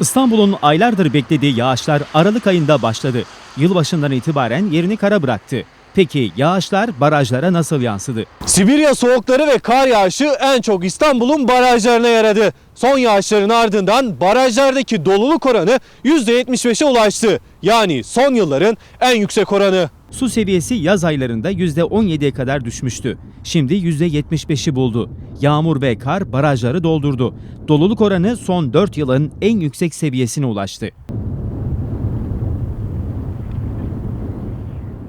İstanbul'un aylardır beklediği yağışlar Aralık ayında başladı. Yılbaşından itibaren yerini kara bıraktı. Peki yağışlar barajlara nasıl yansıdı? Sibirya soğukları ve kar yağışı en çok İstanbul'un barajlarına yaradı. Son yağışların ardından barajlardaki doluluk oranı %75'e ulaştı. Yani son yılların en yüksek oranı. Su seviyesi yaz aylarında %17'ye kadar düşmüştü. Şimdi %75'i buldu. Yağmur ve kar barajları doldurdu. Doluluk oranı son 4 yılın en yüksek seviyesine ulaştı.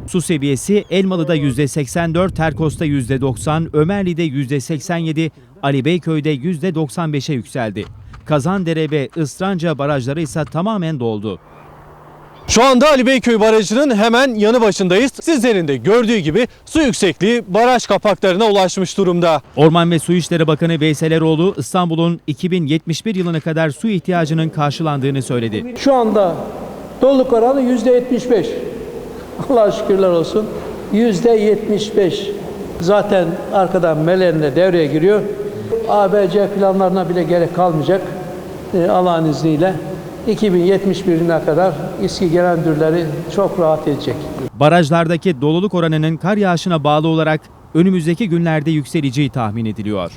Su seviyesi Elmalı'da %84, Terkos'ta %90, Ömerli'de %87, Ali Beyköy'de %95'e yükseldi. Kazandere ve Istranca barajları ise tamamen doldu. Şu anda Ali Beyköy Barajı'nın hemen yanı başındayız. Sizlerin de gördüğü gibi su yüksekliği baraj kapaklarına ulaşmış durumda. Orman ve Su İşleri Bakanı Veysel Eroğlu, İstanbul'un 2071 yılına kadar su ihtiyacının karşılandığını söyledi. Şu anda doluluk oranı yüzde 75. Allah'a şükürler olsun. Yüzde 75. Zaten arkadan melenle devreye giriyor. ABC planlarına bile gerek kalmayacak. Ee, Allah'ın izniyle 2071'ine kadar İSKİ genel müdürleri çok rahat edecek. Barajlardaki doluluk oranının kar yağışına bağlı olarak önümüzdeki günlerde yükseleceği tahmin ediliyor.